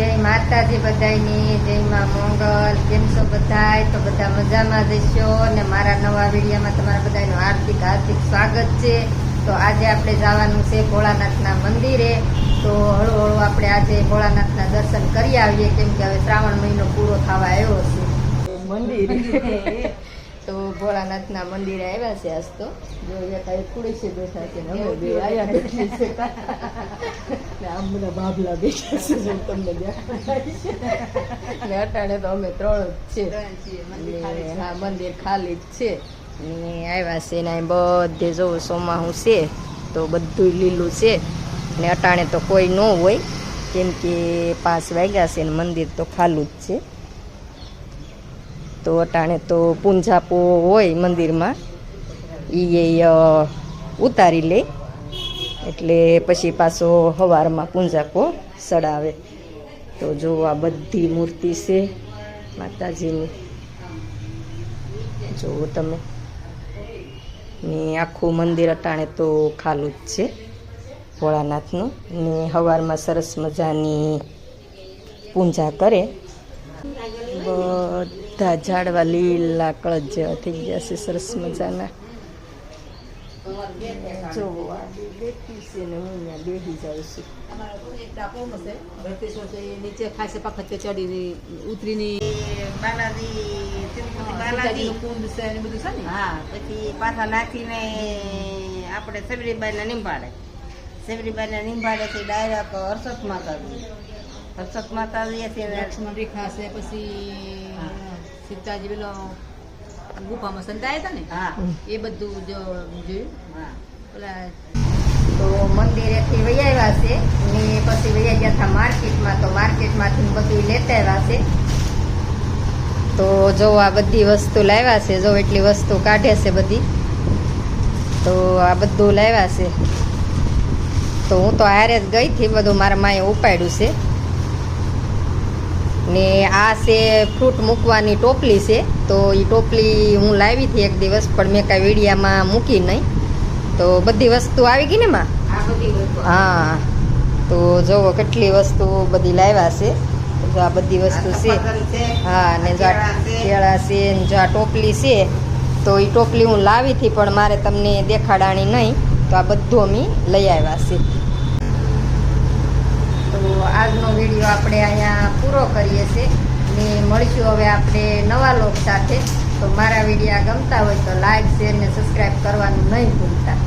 જય માતાજી બધાયની જય માં મંગલ. કેમ છો બધાય? તો બધા મજામાં જશો અને મારા નવા વિડીયોમાં તમારા બધાનું હાર્દિક હાર્દિક સ્વાગત છે. તો આજે આપણે જવાનું છે ભોળાનાથના મંદિરે. તો હળુ હળુ આપણે આજે ભોળાનાથના દર્શન કરી આવીએ કેમ કે હવે શ્રાવણ મહિનો પૂરો થવા આવ્યો છે. મંદિર. તો ભોળાનાથના મંદિરે આવ્યા છે આજ તો. જો અહીંયા ખુડી છે બેઠા છે આમ બધા બાબલા બેઠા છે તમને દેખાય અટાણે તો અમે ત્રણ જ છે. હા મંદિર ખાલી જ છે. ને આવ્યા છે ને બધે જો સોમાહું છે તો બધું લીલું છે. ને અટાણે તો કોઈ ન હોય કેમ કે પાંચ વાગ્યા છે ને મંદિર તો ખાલું જ છે. તો અટાણે તો પૂંજાપો હોય મંદિરમાં એ ઉતારી લે. એટલે પછી પાછો હવારમાં પૂંજાકો સડાવે. તો જો આ બધી મૂર્તિ છે, માતાજીની. જુઓ તમે. ને આખું મંદિર અટાણે તો ખાલું જ છે, ભોળાનાથનું. ને સવારમાં સરસ મજાની પૂજા કરે. બધા ઝાડવા લીલા કળજ થઈ ગયા છે, સરસ મજાના. જો આ બેઠી છે ને હું ત્યાં બેસી જાઉં છું નીચે ખાસે પખત ચડી ઉતરીની બાલાજી બાલાજી બાલાજીનું કુંડ છે ને બધું છે ને હા પછી પાછા નાખીને આપણે સબરીબાઈને નિંબાડે સબરીબાઈને નિંબાડેથી ડાયરેક્ટ હર્ષદ માતાજી હર્ષદ માતાજી ને લક્ષ્મણ રેખા છે પછી સીતાજી પેલો ગુફામાં સંતાયા હતા ને હા. એ બધું જો જોયું. તો પેલા તો મંદિરેથી વહી આવ્યા છે ને પછી વહી ગયા હતા માર્કેટમાં તો માર્કેટમાંથી બધું લેતા આવ્યા છે. તો જો આ બધી વસ્તુ લાવ્યા છે જો એટલી વસ્તુ કાઢે છે બધી તો આ બધું લાવ્યા છે. તો હું તો હારે જ ગઈ હતી બધું મારા માએ ઉપાડ્યું છે. ને આ છે ફ્રૂટ મૂકવાની ટોપલી છે. તો એ ટોપલી હું લાવી હતી એક દિવસ પણ મેં કાંઈ વીડિયામાં મૂકી નહીં. તો બધી વસ્તુ આવી ગઈ ને માં હા. તો જુઓ કેટલી વસ્તુ બધી લાવ્યા છે. જો આ બધી વસ્તુ છે. હા ને જો આ કેળા છે. ને જો આ ટોપલી છે તો એ ટોપલી હું લાવી હતી પણ મારે તમને દેખાડાણી નહીં. તો આ બધું અમે લઈ આવ્યા છે. આજનો વીડિયો આપણે અહીંયા પૂરો કરીએ છીએ. ને મળીશું હવે આપણે નવા લોક સાથે. તો મારા વિડીયા ગમતા હોય તો લાઈક શેર ને સબસ્ક્રાઈબ કરવાનું નહીં ભૂલતા.